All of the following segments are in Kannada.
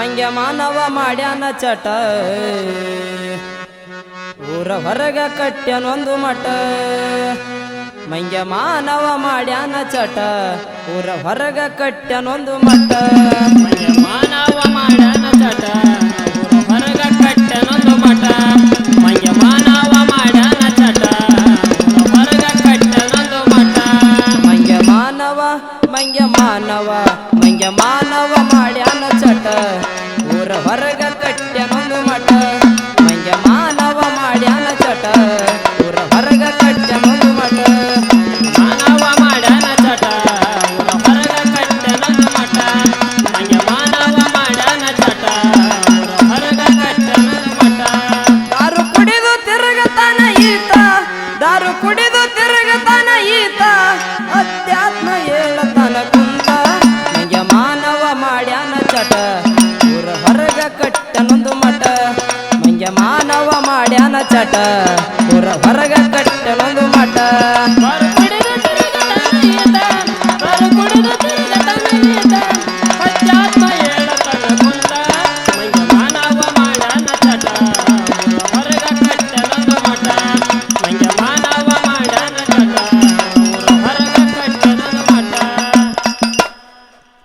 ಮಂಗ್ಯ ಮಾನವ ಮಾಡ್ಯಾನ ಚಟ. ಊರ ಹೊರಗ ಕಟ್ಟ್ಯನೊಂದು ಮಠ. ಮಂಗ್ಯ ಮಾನವ ಮಾಡ್ಯಾನ ಚಟ. ಊರ ಹೊರಗ ಕಟ್ಟ್ಯನೊಂದು ಮಠ. ಮಾನವ ಮಾಡ್ಯಾನ ಚಟ. ಊರ ಹೊರಗ ಕಟ್ಟನೊಂದು ಮಠ. ಮಂಗ್ಯ ಮಾನವ ಮಾಡ್ಯಾನ ಚಟ. ಹೊರಗ ಕಟ್ಟನೊಂದು ಮಠ. ಮಂಗ್ಯ ಮಾನವ ಮಂಗ್ಯ ಮಾನವ. ಮಂಗ್ಯ ಮಾನವ ಮಾಡ್ಯಾನ ಚಟ. ಊರ ಹೊರಗ ಕಟ್ಟ್ಯನೊಂದು ಮಾನವ ಮಾಡ್ಯಾನ ಚಟ. ಊರ ಹೊರಗ ಕಟ್ಟನೊಂದು ಮಠ.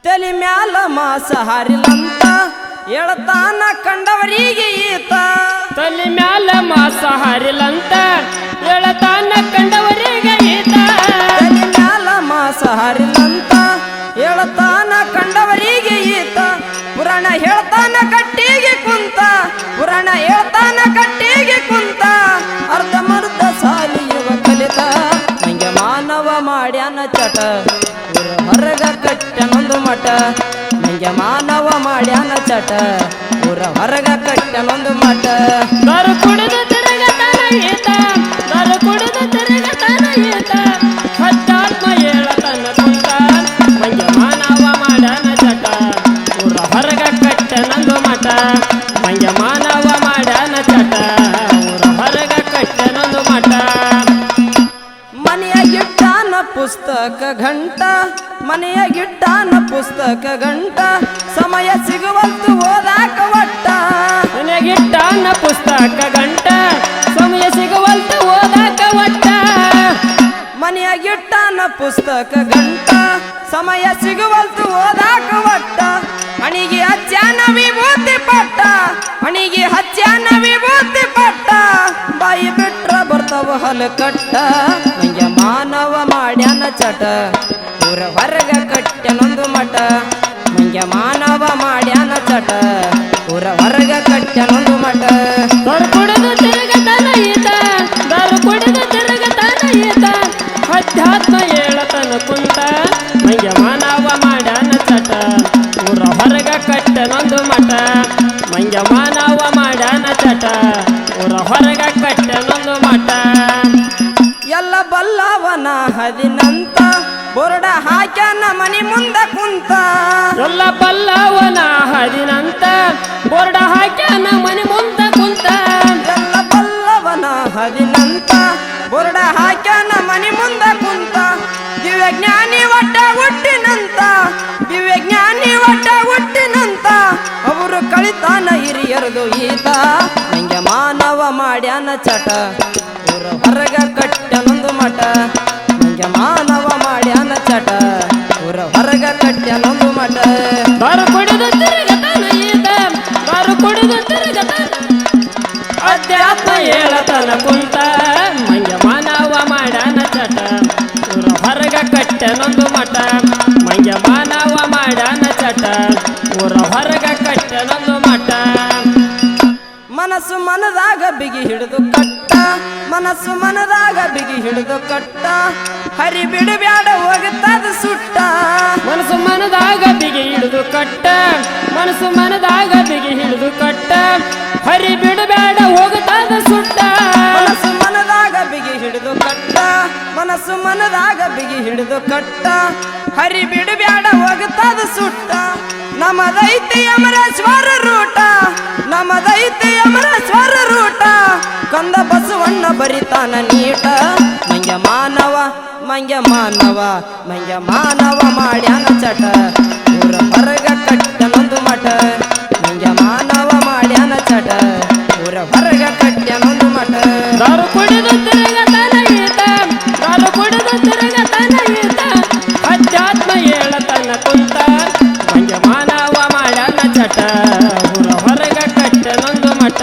ತಲಿ ಮ್ಯಾಲ ಮಾಸ ಹಾರಿಲಂತ ಹೇಳ್ತಾನ ಕಂಡವರಿಗೆ ಈತ. ತಲೆ ಮ್ಯಾಲ ಮಾಸ ಹಾರಿಲಂತ ಹೇಳತಾನ ಕಂಡವರಿಗೆ ಈತ. ತಲೆ ಮ್ಯಾಲ ಮಾಸ ಹಾರಿಲಂತ ಹೇಳ್ತಾನ ಕಂಡವರಿಗೆ ಈತ. ಪುರಾಣ ಹೇಳ್ತಾನ ಕಟ್ಟಿಗೆ ಕುಂತ, ಪುರಾಣ ಹೇಳ್ತಾನ ಕಟ್ಟಿಗೆ ಕುಂತ. ಅರ್ಧ ಮರ್ಧ ಸಾಲಿ ಕಲಿತ, ನಂಗೆ ಮಾನವ ಮಾಡ್ಯಾನ ಚಟ. ಹೊರಗ ಕಟ್ಟನೊಂದು ಮಠ, ನಂಗೆ ಮಾನವ ಮಾಡ್ಯಾನ ಚಟ. ಊರ ಹೊರಗ ಕಟ್ಟಲೊಂದು ಮಠ. ದಾರು ಕುಡಿದು ತಿರುಗತ ಈತ ದಾರು ಕುಡಿದು ತಿರುಗತ ಈತ. ಹತ್ತಾತ್ಮ ಹೇಳತನ ಕುಂತ ಮಂಜ ಮಾನವ ಮಾಡ್ಯಾನ ಚಟ ಊರ ಹೊರಗ ಕಟ್ಟನೊಂದು ಮಠ ಮಂಜ ಮಾನವ ಮಾಡನ ಚಟ ಊರ ಹೊರಗ ಕಟ್ಟನೊಂದು ಮಠ. ಮನೆಯಾಗಿಟ್ಟಾನ ಪುಸ್ತಕ ಗಂಟ ಮನೆಯಾಗಿಟ್ಟಾನ ಪುಸ್ತಕ ಘಂಟ ಸಮಯ ಸಿಗುವಂತು ನನಗಿಟ್ಟಾನ ಪುಸ್ತಕ ಗಂಟ. ಸಮಯ ಸಿಗುವಂತ ಓದಾಕ ಒಟ್ಟ. ಮನೆಯಾಗಿಟ್ಟಾನ ಪುಸ್ತಕ ಗಂಟ. ಸಮಯ ಸಿಗುವಂತು ಓದಾಕ ಒಟ್ಟ. ಹಣಿಗೆ ಹಚ್ಚಾನ ವಿಭೂತಿ ಪಟ್ಟ. ಹಣಿಗೆ ಹಚ್ಚಾನ ವಿಭೂತಿ ಪಟ್ಟ. ಬಾಯಿ ಬಿಟ್ರ ಬರ್ತಾವ ಹಲ ಕಟ್ಟ. ನಂಗೆ ಮಾನವ ಮಾಡ್ಯಾನ ಚಟ. ಊರ ಹೊರಗ ಕಟ್ಟೆನೊಂದು ಮಠ. ಮಂಗ್ಯ ಮಾನವ ಮಾಡ್ಯಾನ ಚಟ. ಊರ ಹೊರಗ ಕಟ್ಟೆನೊಂದು ಬಲ್ಲವನ ಹದಿನಂತ ಬೊರಡ ಹಾಕ್ಯಾನ ಮನಿ ಮುಂದ ಕುಂತ. ಎಲ್ಲ ಬಲ್ಲವನ ಹದಿನಂತ ಬೋರ್ಡ ಹಾಕ್ಯಾನ ಮನಿ ಮುಂದ ಕುಂತ. ಎಲ್ಲ ಬಲ್ಲವನ ಹದಿನಂತ ಬೊರಡ ಹಾಕ್ಯಾನ ಮನಿ ಮುಂದ ಕುಂತ. ದಿವ್ಯ ಜ್ಞಾನಿ ಒಟ್ಟ ಹುಟ್ಟಿನಂತ ದಿವ್ಯ ಜ್ಞಾನಿ ಒಟ್ಟ ಹುಟ್ಟಿನಂತ. ಅವರು ಕಳಿತಾನ ಹಿರಿಯರದು ಈತ ನಂಗೆ ಮಾನವ ಮಾಡ್ಯಾನ ಚಟ. ಹೊರಗ ಹೇಳತನ ಕುಂತ ಮಂಗ ಮಾನವ ಮಾಡನ ಚಟ. ಊರ ಹೊರಗ ಕಟ್ಟನೊಂದು ಮಠ ಮಂಗ ಮಾನವ ಮಾಡನ ಚಟ. ಊರ ಹೊರಗ ಕಟ್ಟನೊಂದು ಮಠ. ಮನಸ್ಸು ಮನದಾಗ ಬಿಗಿ ಹಿಡಿದು ಕಟ್ಟ. ಮನಸ್ಸು ಮನದಾಗ ಬಿಗಿ ಹಿಡಿದು ಕಟ್ಟ. ಹರಿ ಬಿಡು ಬ್ಯಾಡ ಹೋಗುತ್ತದ ಸುಟ್ಟ. ಮನಸ್ಸು ಮನದಾಗ ಬಿಗಿ ಹಿಡಿದು ಕಟ್ಟ. ಮನಸ್ಸು ಮನದಾಗ ಬಿಗಿ ಹಿಡಿದು ಕಟ್ಟ. ಹರಿ ಬಿಡಬೇಡ ಹೋಗುತ್ತಾದ ಸುಟ್ಟ. ಮನಸ್ಸು ಮನದಾಗ ಬಿಗಿ ಹಿಡಿದು ಕಟ್ಟ. ಮನಸ್ಸು ಮನದಾಗ ಬಿಗಿ ಹಿಡಿದು ಕಟ್ಟ. ಹರಿ ಬಿಡಬೇಡ ಬ್ಯಾಡ ಹೋಗುತ್ತದ ಸುಟ್ಟ. ನಮದೈತಿ ಅಮರೇಶ್ವರ ರೂಟ. ನಮದೈತಿ ಅಮರೇಶ್ವರ ರೂಟ. ಕಂದ ಬಸವಣ್ಣ ಬರಿತಾನ ನೀಟ. ಮಂಗ್ಯ ಮಾನವ ಮಂಗ್ಯ ಮಾನವ ಮಂಗ್ಯ ಮಾನವ ಮಾಡ್ಯಾನ ಚಟ. ಹೊರಗ